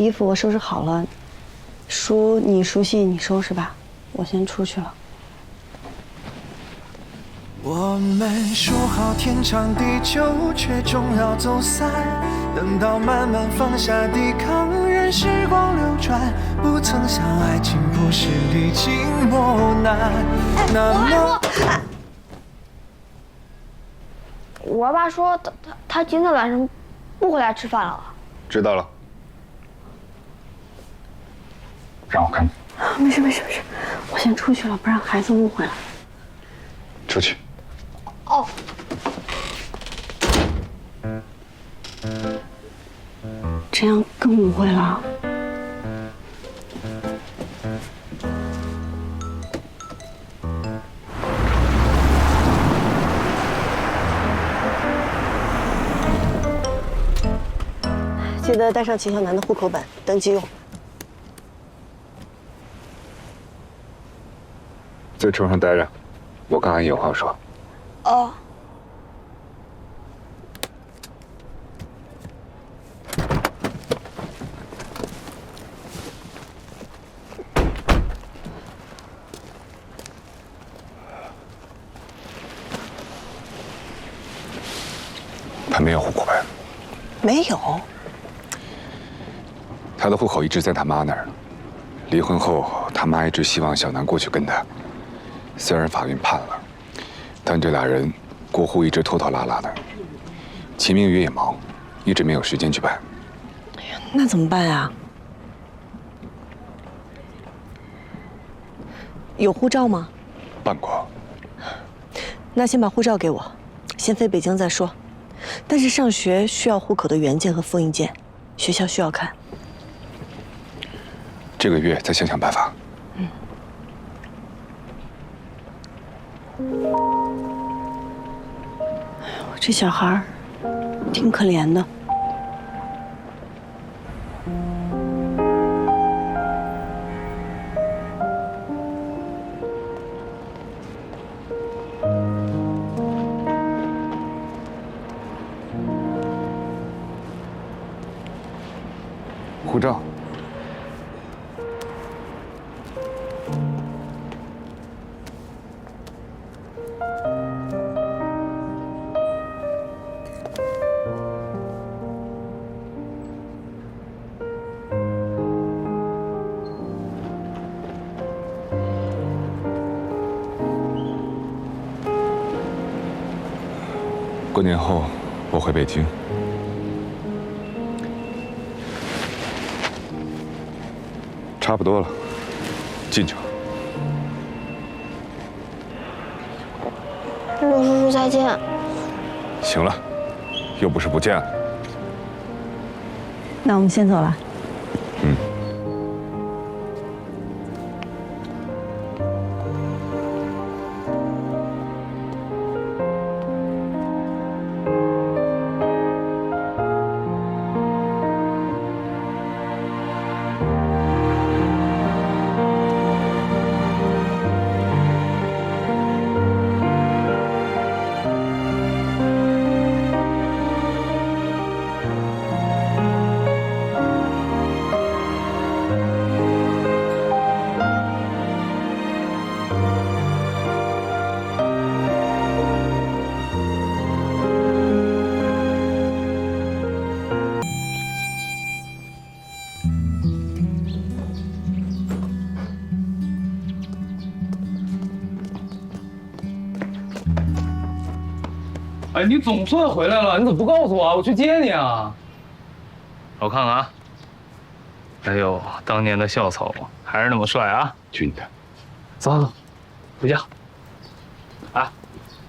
衣服我收拾好了，书你熟悉你收拾吧，我先出去了。我们说好天长地久，却终要走散。等到慢慢放下抵抗，任时光流转，不曾想爱情不是历经磨难。那么，我爸说他他他今天晚上不回来吃饭了。知道了，让我看看。没事没事没事，我先出去了，不让孩子误会了。出去。哦，这样更误会了。记得带上秦小楠的户口本，登记用。在车上待着，我跟阿姨有话说。哦。他没有户口本，没有。他的户口一直在他妈那儿。离婚后，他妈一直希望小南过去跟他。虽然法院判了，但这俩人过户一直拖拖拉拉的。秦明宇也忙，一直没有时间去办。哎呀，那怎么办啊？有护照吗？办过。那先把护照给我，先飞北京再说。但是上学需要户口的原件和复印件，学校需要看。这个月再想想办法。这小孩挺可怜的。护照。过年后我回北京。差不多了，进去吧。陆叔叔再见。行了，又不是不见了。那我们先走了。哎，你总算回来了，你怎么不告诉我？我去接你啊！我看看啊，哎呦，当年的校草还是那么帅啊！俊的，走走走，回家。哎，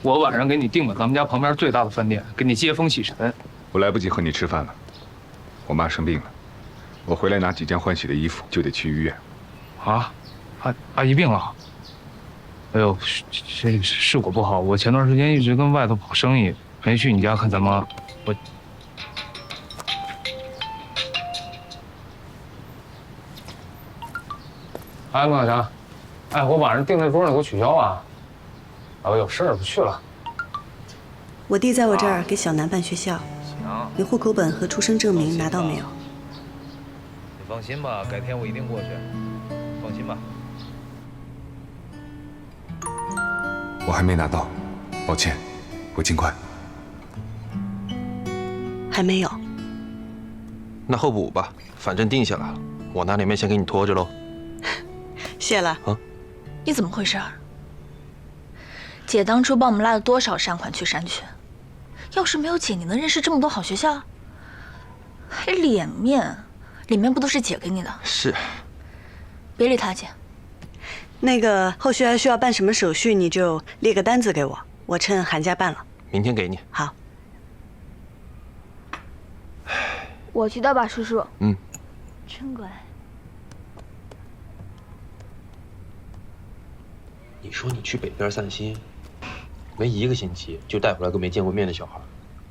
我晚上给你订了咱们家旁边最大的饭店，给你接风洗尘。我来不及和你吃饭了，我妈生病了，我回来拿几件换洗的衣服就得去医院。啊，阿阿姨病了。哎呦，这是我不好，我前段时间一直跟外头跑生意，没去你家看咱妈。我，哎，孟小强，哎，我晚上订那桌呢给我取消啊！啊，我有事儿不去了。我弟在我这儿给小南办学校。行。你户口本和出生证明拿到没有？你放心吧，改天我一定过去。还没拿到，抱歉，我尽快。还没有。那候补吧，反正定下来了，我拿里面先给你拖着喽。谢了。你怎么回事儿？姐当初帮我们拉了多少善款去山区？要是没有姐，你能认识这么多好学校？还脸面，脸面不都是姐给你的？是，别理他，姐。那个后续还需要办什么手续，你就列个单子给我，我趁寒假办了。明天给你。好，我去的吧，叔叔。嗯，真乖。你说你去北边散心，没一个星期就带回来个没见过面的小孩，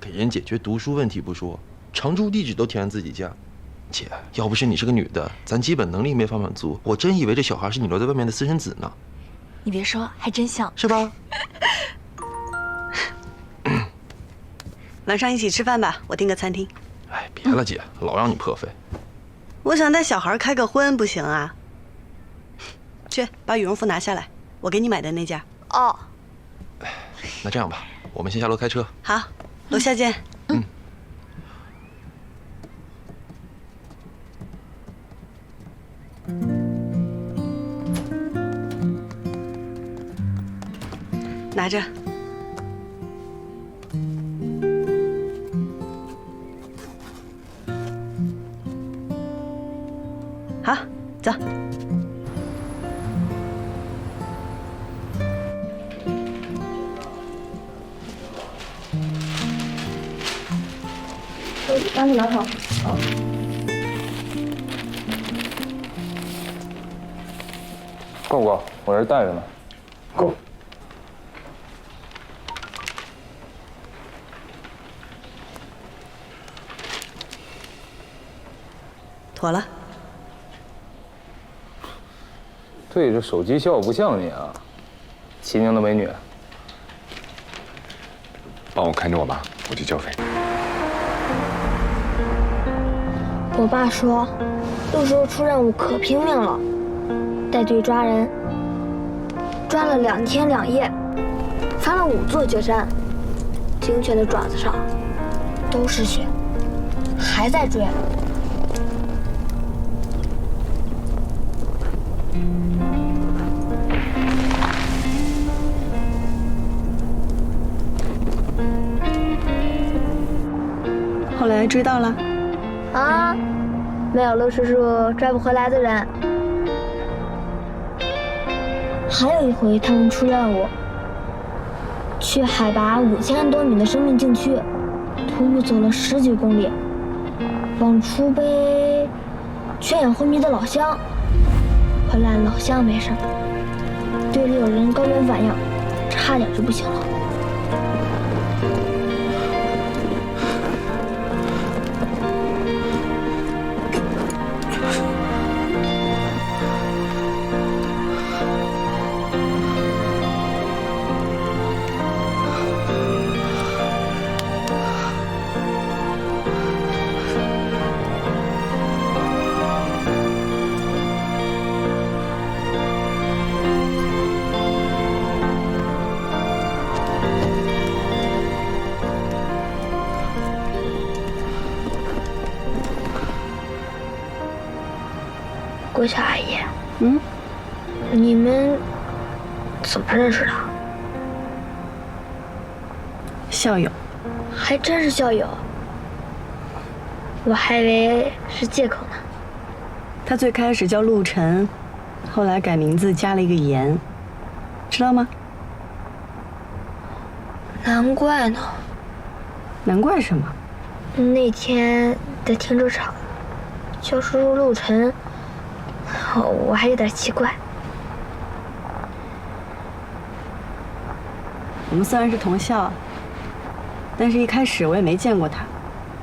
给人解决读书问题不说，常住地址都填自己家。姐，要不是你是个女的，咱基本能力没法满足，我真以为这小孩是你留在外面的私生子呢。你别说，还真像。是吧？晚上一起吃饭吧，我订个餐厅。哎，别了，姐，老让你破费。我想带小孩开个荤，不行啊。去把羽绒服拿下来，我给你买的那件。哦，那这样吧，我们先下楼开车。好，楼下见。嗯。拿着。好，走。帮你拿好。够不够？我这带着呢。够。妥了。对着手机笑不像你啊，齐宁的美女。帮我看着我妈，我去交费。我爸说，到时候出任务可拼命了，带队抓人，抓了两天两夜，翻了五座雪山，警犬的爪子上都是血，还在追。来追到了，啊，没有陆叔叔抓不回来的人。还有一回，他们出任务，去海拔五千多米的生命禁区，徒步走了十几公里，往出背缺氧昏迷的老乡。回来老乡没事，队里有人高原反应，差点就不行了。认识的？校友。还真是校友，我还以为是借口呢。他最开始叫陆晨，后来改名字加了一个言，知道吗？难怪呢，难怪什么？那天在停车场叫叔叔陆晨，我还有点奇怪。我们虽然是同校但是一开始我也没见过他。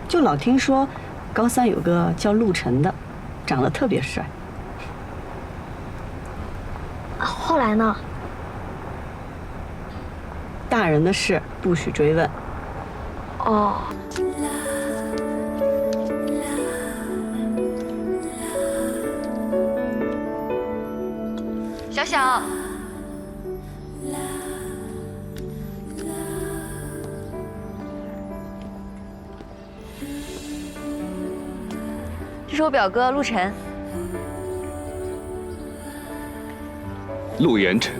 就老听说高三有个叫陆晨的长得特别帅。后来呢？大人的事不许追问。哦。小小。这是我表哥陆晨。陆延辰，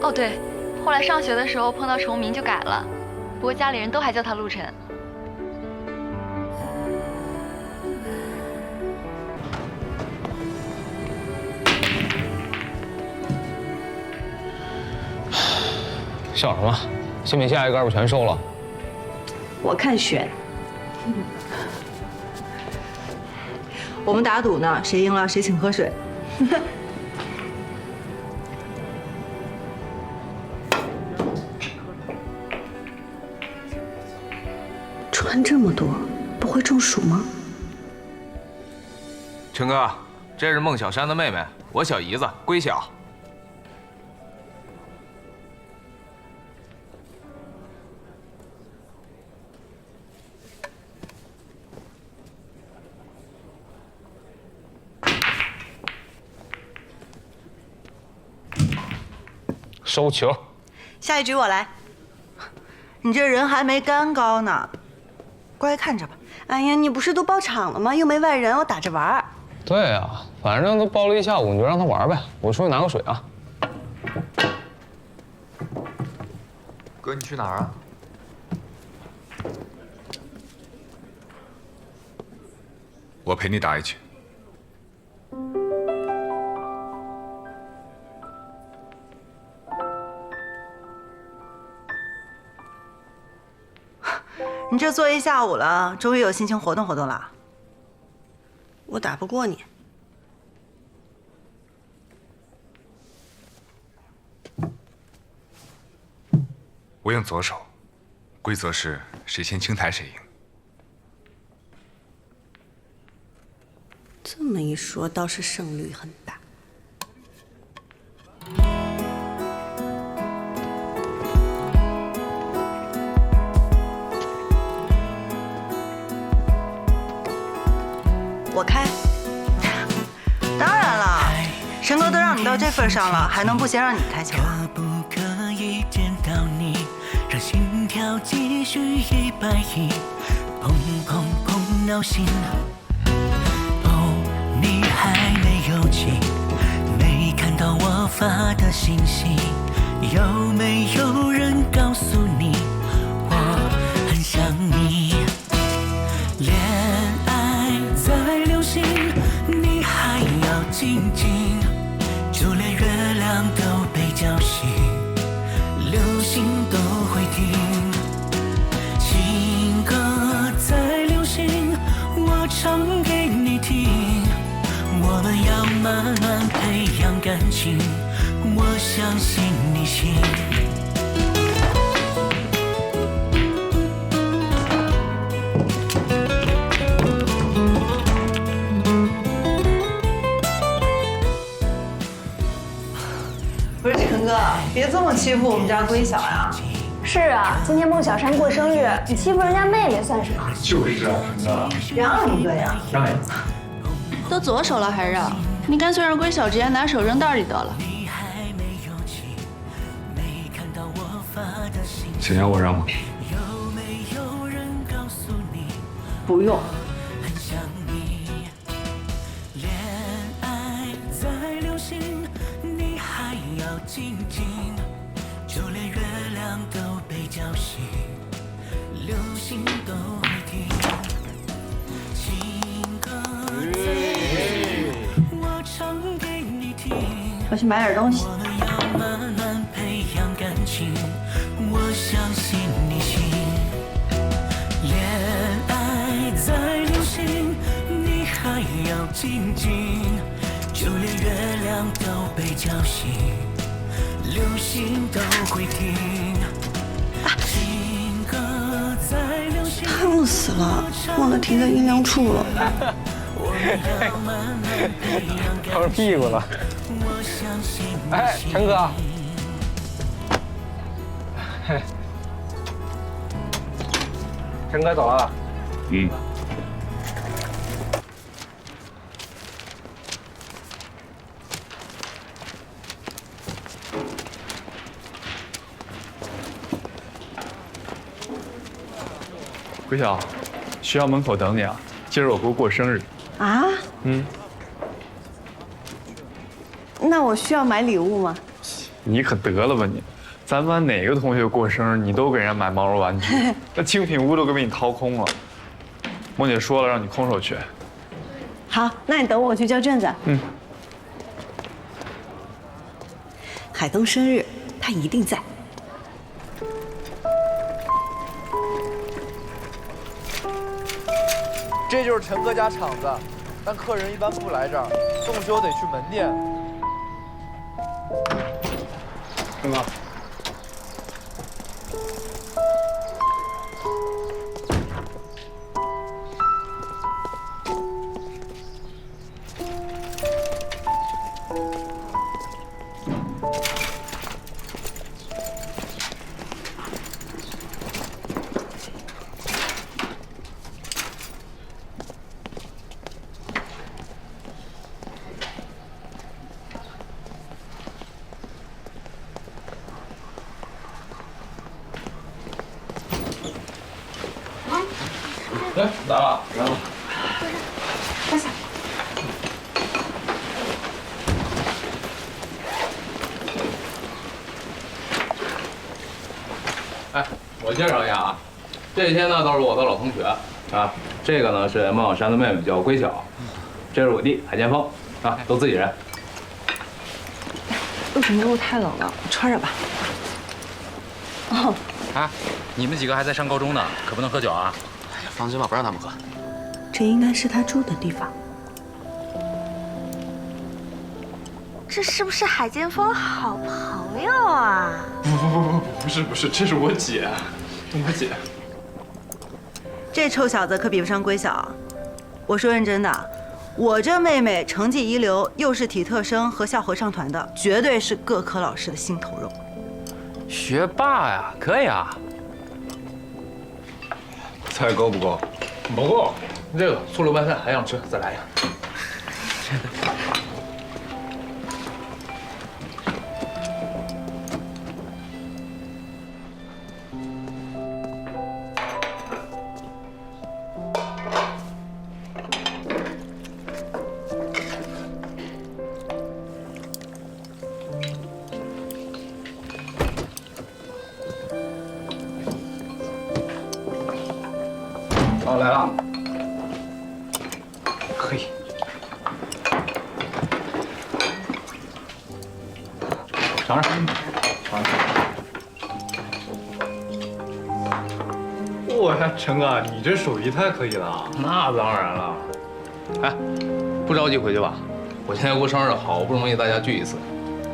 哦，对，后来上学的时候碰到重名就改了，不过家里人都还叫他陆晨。笑什么？信不信下一杆我全收了？我看悬。我们打赌呢，谁赢了谁请喝水。穿这么多，不会中暑吗？陈哥，这是孟小山的妹妹，我小姨子归小。收球。下一局我来。你这人还没干高呢，乖看着吧。哎呀，你不是都包场了吗？又没外人，我打着玩儿。对啊、反正都包了一下午，你就让他玩呗。我出去拿个水啊。哥，你去哪儿啊？我陪你打一局。你这坐一下午了，终于有心情活动活动了。我打不过你。我用左手，规则是谁先清台谁赢。这么一说，倒是胜率很上了，还能不先让你开球啊？可不可以见到你，让心跳继续一百一，砰砰砰闹心。哦，你还没有起，没看到我发的信息，有没有人告诉你，我很想你？相信你行。不是陈哥，别这么欺负我们家闺小呀！是啊，今天孟小山过生日，你欺负人家妹妹算什么？就是啊，陈哥。让一个呀！让一个。都左手了还让？你干脆让龟小直接拿手扔袋里得了。的信息，想要我让吗？有没有人告诉你？不用。很想你。恋爱在静静，就连月亮都被叫醒，流星都会停。情歌在流行，太忘死了，忘了停在阴凉处了。我们要慢慢培养感掏屁股了。我相信你哎，陈哥。嘿。陈哥走了。嗯。桂晓，学校门口等你啊。今儿我姑过生日。啊？嗯，那我需要买礼物吗？你可得了吧你！咱班哪个同学过生日，你都给人家买毛绒玩具，那精品屋都给你掏空了。莫姐说了，让你空手去。好，那你等我去交卷子。嗯。海东生日，他一定在。陈哥家厂子，但客人一般不来这儿，动修得去门店。陈哥。来，来了，来了。坐下。哎，我介绍一下啊，这些呢都是我的老同学啊。这个呢是孟小山的妹妹，叫归晓。这是我弟海剑锋啊，都自己人。为什么路太冷了？穿着吧。哦，哎，你们几个还在上高中呢，可不能喝酒啊。放心吧，不让他们喝。这应该是他住的地方。这是不是海剑锋好朋友啊？不不不不，不是不是，这是我姐，我姐。这臭小子可比不上归小。我说认真的，我这妹妹成绩一流，又是体特生和校合唱团的，绝对是各科老师的心头肉。学霸呀，可以啊。菜够不够？不够。这个醋溜拌菜还想吃，再来一个。尝尝，尝尝。我呀，陈哥，你这手艺太可以了。那当然了。哎，不着急回去吧，我现在过生日，好不容易大家聚一次，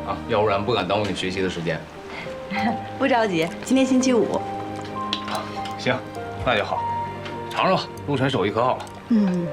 啊，要不然不敢耽误你学习的时间。不着急，今天星期五。行，那就好。尝尝吧，陆晨手艺可好了。嗯。